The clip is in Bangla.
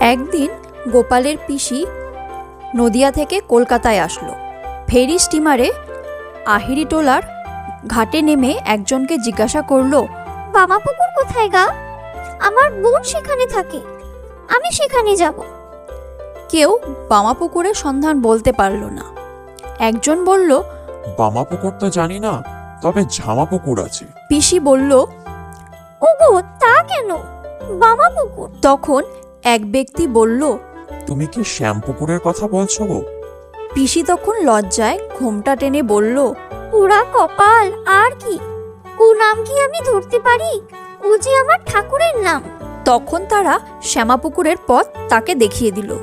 একদিন গোপালের পিসি নদিয়া থেকে কলকাতায় আসলো। ফেরি স্টিমারে আহিরিটোলার ঘাটে নেমে একজনকে জিজ্ঞাসা করল বাবা পুকুর কোথায় গা? আমার বোন সেখানে থাকে। আমি সেখানে যাব। কেউ বামা পুকুরের সন্ধান বলতে পারল না। একজন বলল বামা পুকুর তো জানি না তবে ঝামা পুকুর আছে। পিসি বলল ওগো তা কেন? বামা পুকুর? তখন এক ব্যক্তি বলল তুমি কি শ্যাম পুকুরের কথা বলছো পিসি তখন লজ্জায় ঘোমটা টেনে বলল পুরা কপাল আর কি? ও নাম কি আমি ধরতে পারি? ও যে আমার ঠাকুরের নাম। তখন তারা শ্যামাপুকুরের পথ তাকে দেখিয়ে দিল।